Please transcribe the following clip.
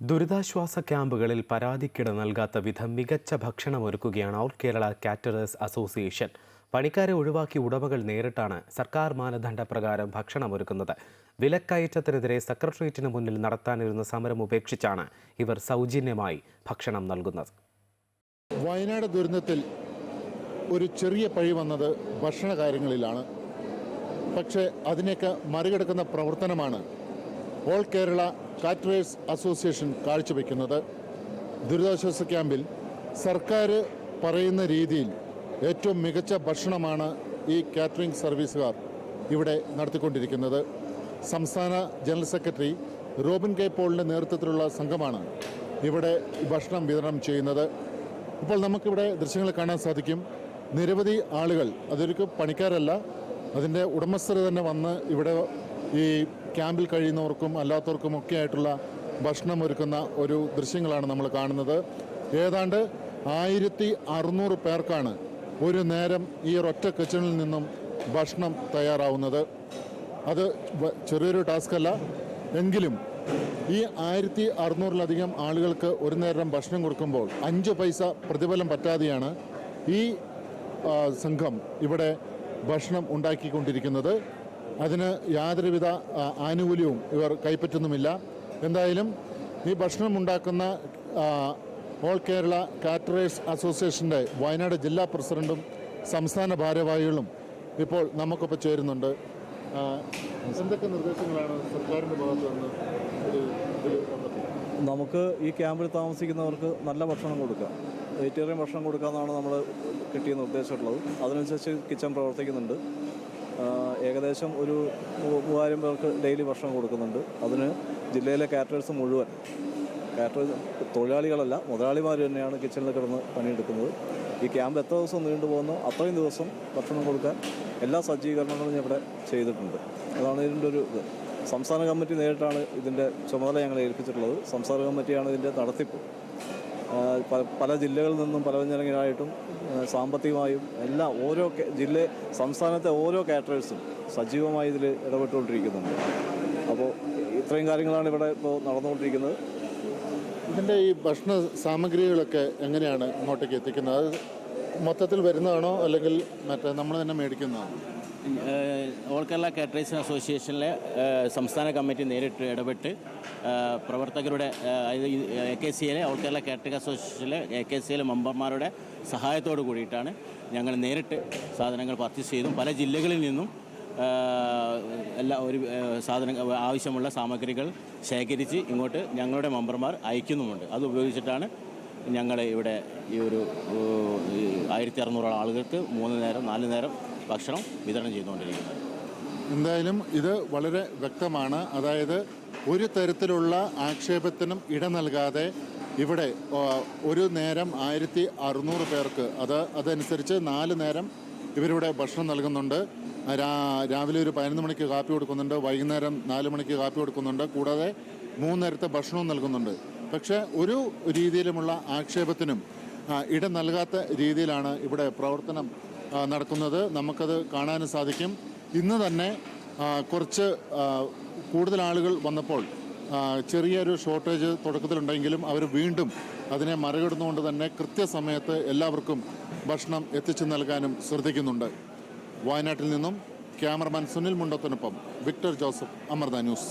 ദുരിതാശ്വാസ ക്യാമ്പുകളിൽ പരാതിക്കിട നൽകാത്ത വിധം മികച്ച ഭക്ഷണമൊരുക്കുകയാണ് ഓൾ കേരള കാറ്ററേഴ്സ് അസോസിയേഷൻ. പണിക്കാരെ ഒഴിവാക്കി ഉടമകൾ നേരിട്ടാണ് സർക്കാർ മാനദണ്ഡ പ്രകാരം ഭക്ഷണമൊരുക്കുന്നത്. വിലക്കയറ്റത്തിനെതിരെ സെക്രട്ടേറിയറ്റിന് മുന്നിൽ നടത്താനിരുന്ന സമരം ഉപേക്ഷിച്ചാണ് ഇവർ സൗജന്യമായി ഭക്ഷണം നൽകുന്നത്. വയനാട് ദുരന്തത്തിൽ ഒരു ചെറിയ പഴി വന്നത് ഭക്ഷണ കാര്യങ്ങളിലാണ് പക്ഷേ അതിനെയൊക്കെ മറികടക്കുന്ന പ്രവർത്തനമാണ് ഓൾ കേരള കാറ്ററേഴ്സ് അസോസിയേഷൻ കാഴ്ചവെക്കുന്നത് ദുരിതാശ്വാസ ക്യാമ്പിൽ സർക്കാർ പറയുന്ന രീതിയിൽ ഏറ്റവും മികച്ച ഭക്ഷണമാണ് ഈ കാറ്ററിംഗ് സർവീസുകാർ ഇവിടെ നടത്തിക്കൊണ്ടിരിക്കുന്നത്. സംസ്ഥാന ജനറൽ സെക്രട്ടറി റോബിൻ കെ പോളിന്റെ നേതൃത്വത്തിലുള്ള സംഘമാണ് ഇവിടെ ഭക്ഷണം വിതരണം ചെയ്യുന്നത്. ഇപ്പോൾ നമുക്കിവിടെ ദൃശ്യങ്ങൾ കാണാൻ സാധിക്കും. നിരവധി ആളുകൾ അതൊരു പണിക്കാരല്ല അതിന്റെ ഉടമസ്ഥർ തന്നെ വന്ന് ഇവിടെ ഈ ക്യാമ്പിൽ കഴിയുന്നവർക്കും അല്ലാത്തവർക്കും ഒക്കെ ആയിട്ടുള്ള ഭക്ഷണം ഒരുക്കുന്ന ഒരു ദൃശ്യങ്ങളാണ് നമ്മൾ കാണുന്നത്. ഏതാണ്ട് ആയിരത്തി അറുന്നൂറ് പേർക്കാണ് ഒരു നേരം ഈ ഒറ്റ കിച്ചണിൽ നിന്നും ഭക്ഷണം തയ്യാറാവുന്നത്. അത് ചെറിയൊരു ടാസ്ക് അല്ല എങ്കിലും ഈ ആയിരത്തി അറുന്നൂറിലധികം ആളുകൾക്ക് ഒരു നേരം ഭക്ഷണം കൊടുക്കുമ്പോൾ അഞ്ച് പൈസ പ്രതിഫലം പറ്റാതെയാണ് ഈ സംഘം ഇവിടെ ഭക്ഷണം ഉണ്ടാക്കിക്കൊണ്ടിരിക്കുന്നത്. അതിന് യാതൊരുവിധ ആനുകൂല്യവും ഇവർ കൈപ്പറ്റുന്നുമില്ല. എന്തായാലും ഈ ഭക്ഷണം ഉണ്ടാക്കുന്ന ഓൾ കേരള കാറ്ററേഴ്സ് അസോസിയേഷന്റെ വയനാട് ജില്ലാ പ്രസിഡന്റും സംസ്ഥാന ഭാരവാഹികളും ഇപ്പോൾ നമുക്കൊപ്പം ചേരുന്നുണ്ട്. എന്തൊക്കെ നിർദ്ദേശങ്ങളാണ് സർക്കാരിന്റെ ഭാഗത്ത് നിന്ന് നമുക്ക് ഈ ക്യാമ്പിൽ താമസിക്കുന്നവർക്ക് നല്ല ഭക്ഷണം കൊടുക്കാം. വെജിറ്റേറിയൻ ഭക്ഷണം കൊടുക്കാമെന്നാണ് നമ്മൾ കിട്ടിയ നിർദ്ദേശമുള്ളത് അതിനനുസരിച്ച് കിച്ചൺ പ്രവർത്തിക്കുന്നുണ്ട്. ഏകദേശം ഒരു മൂവായിരം പേർക്ക് ഡെയിലി ഭക്ഷണം കൊടുക്കുന്നുണ്ട്. അതിന് ജില്ലയിലെ കാറ്റേഴ്സ് മുഴുവൻ കാറ്റേഴ്സ് തൊഴിലാളികളല്ല മുതലാളിമാർ തന്നെയാണ് കിച്ചണിൽ കിടന്ന് പണിയെടുക്കുന്നത്. ഈ ക്യാമ്പ് എത്ര ദിവസം നീണ്ടു പോകുന്നു അത്രയും ദിവസം ഭക്ഷണം കൊടുക്കാൻ എല്ലാ സജ്ജീകരണങ്ങളും ഇവിടെ ചെയ്തിട്ടുണ്ട്. അതാണ് ഇതിന്റെ ഒരു ഇത്. സംസ്ഥാന കമ്മിറ്റി നേരിട്ടാണ് ഇതിന്റെ ചുമതല ഞങ്ങളെ ഏൽപ്പിച്ചിട്ടുള്ളത്. സംസ്ഥാന കമ്മിറ്റിയാണ് ഇതിന്റെ നടത്തിപ്പ്. പല ജില്ലകളിൽ നിന്നും പലവ്യഞ്ജനങ്ങളായിട്ടും സാമ്പത്തികമായും എല്ലാം ഓരോ ജില്ല സംസ്ഥാനത്തെ ഓരോ കാറ്ററേഴ്സും സജീവമായി ഇതിൽ ഇടപെട്ടുകൊണ്ടിരിക്കുന്നുണ്ട്. അപ്പോൾ ഇത്രയും കാര്യങ്ങളാണ് ഇവിടെ ഇപ്പോൾ നടന്നുകൊണ്ടിരിക്കുന്നത്. ഇതിന്റെ ഈ ഭക്ഷണ സാമഗ്രികളൊക്കെ എങ്ങനെയാണ് ഇങ്ങോട്ടേക്ക് എത്തിക്കുന്നത്? അത് മൊത്തത്തിൽ വരുന്നതാണോ? അല്ലെങ്കിൽ മറ്റേ നമ്മൾ തന്നെ മേടിക്കുന്നതാണോ? ഓൾ കേരള കാറ്ററേഴ്സ് അസോസിയേഷനിലെ സംസ്ഥാന കമ്മിറ്റി നേരിട്ട് ഇടപെട്ട് പ്രവർത്തകരുടെ എ കെ സി എയിലെ ഓൾ കേരള കാറ്ററിംഗ് അസോസിയേഷനിലെ എ കെ സി എയിലെ മെമ്പർമാരുടെ സഹായത്തോട് കൂടിയിട്ടാണ് ഞങ്ങൾ നേരിട്ട് സാധനങ്ങൾ പർച്ചേസ് ചെയ്തും പല ജില്ലകളിൽ നിന്നും എല്ലാ ഒരു സാധനങ്ങൾ സാധന ആവശ്യമുള്ള സാമഗ്രികൾ ശേഖരിച്ച് ഇങ്ങോട്ട് ഞങ്ങളുടെ മെമ്പർമാർ അയക്കുന്നുമുണ്ട്. അത് ഉപയോഗിച്ചിട്ടാണ് ഞങ്ങൾ ഇവിടെ ഈ ഒരു ആയിരത്തി അറുന്നൂറോളം ആളുകൾക്ക് മൂന്ന് നേരം നാല് നേരം ഭക്ഷണം വിതരണം ചെയ്തുകൊണ്ടിരിക്കുന്നത് എന്തായാലും ഇത് വളരെ വ്യക്തമാണ്. അതായത് ഒരു തരത്തിലുള്ള ആക്ഷേപത്തിനും ഇട നൽകാതെ ഇവിടെ ഒരു നേരം ആയിരത്തി അറുന്നൂറ് പേർക്ക് അത് അതനുസരിച്ച് നാല് നേരം ഇവരിവിടെ ഭക്ഷണം നൽകുന്നുണ്ട്. രാവിലെ ഒരു പതിനൊന്ന് മണിക്ക് കാപ്പി കൊടുക്കുന്നുണ്ട് വൈകുന്നേരം നാല് മണിക്ക് കാപ്പി കൊടുക്കുന്നുണ്ട് കൂടാതെ മൂന്ന് നേരത്തെ ഭക്ഷണവും നൽകുന്നുണ്ട്. പക്ഷേ ഒരു രീതിയിലുമുള്ള ആക്ഷേപത്തിനും ഇടം നൽകാത്ത രീതിയിലാണ് ഇവിടെ പ്രവർത്തനം നടക്കുന്നത്. നമുക്കത് കാണാനും സാധിക്കും. ഇന്ന് തന്നെ കുറച്ച് കൂടുതൽ ആളുകൾ വന്നപ്പോൾ ചെറിയൊരു ഷോർട്ടേജ് തുടക്കത്തിലുണ്ടെങ്കിലും അവർ വീണ്ടും അതിനെ മറികടന്നുകൊണ്ട് തന്നെ കൃത്യസമയത്ത് എല്ലാവർക്കും ഭക്ഷണം എത്തിച്ചു നൽകാനും ശ്രദ്ധിക്കുന്നുണ്ട്. വയനാട്ടിൽ നിന്നും ക്യാമറമാൻ സുനിൽ മുണ്ടത്തിനൊപ്പം വിക്ടർ ജോസഫ് അമൃത ന്യൂസ്.